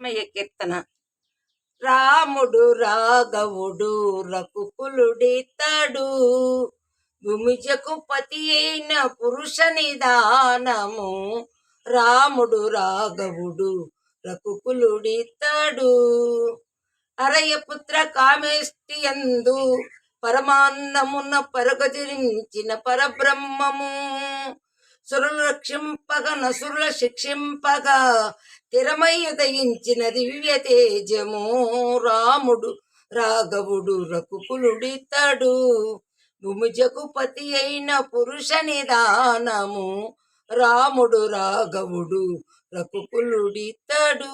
మయ్య కీర్తన. రాముడు రాఘవుడు రకుకులుడితడు భూమిజకు పతి అయిన పురుష నిదానము. రాముడు రాఘవుడు రకుకులుడితడు అరయపుత్ర కామేష్టి యందు పరమాన్నమున పరగజరించిన పరబ్రహ్మము. సురులు రక్షింపగ నసురుల శిక్షింపగా తిరమయ్య దివ్య తేజము. రాముడు రాఘవుడు రకుకులుడితడు. భూమిజకుపతి అయిన పురుష నిదానము. రాముడు రాఘవుడు రకుకులుడితడు.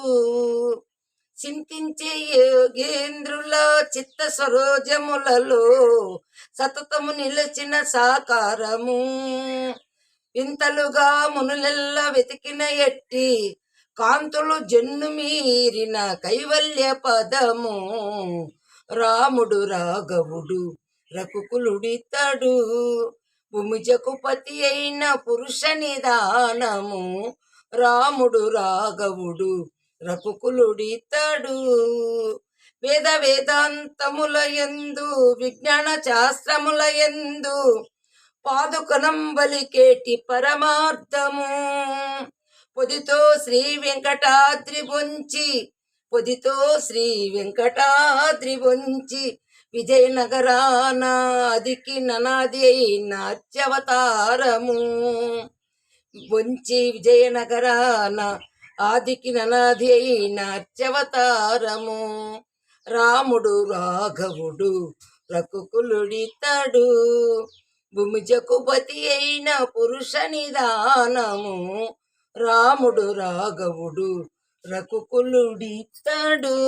చింతించే యోగేంద్రుల చిత్త సరోజములలో సతతము నిలచిన సాకారము. వింతలుగా మునులెల్ల వెతికిన ఎట్టి కాంతులు జన్ను మీరిన కైవల్య పదము. రాముడు రాఘవుడు రకుకులుడితడు. భూమిజకుపతి అయిన పురుష నిదానము. రాముడు రాఘవుడు రకుకులుడితడు. వేద వేదాంతముల యందు విజ్ఞాన శాస్త్రముల యందు పాదుకలంబలికేటి పరమార్థము. పొదితో శ్రీ వెంకటాద్రి బొంచి పొదితో శ్రీ వెంకటాద్రి బొంచి విజయనగరానాదికి ననాది అయిన అత్యవతారము. బొంచి విజయనగరాన ఆదికి ననాది అయిన అత్యవతారము. రాముడు రాఘవుడు రకుకులుడితడు. భూమిజకుపతి అయిన పురుష నిదానము. రాముడు రాఘవుడు రకుకులుడితడు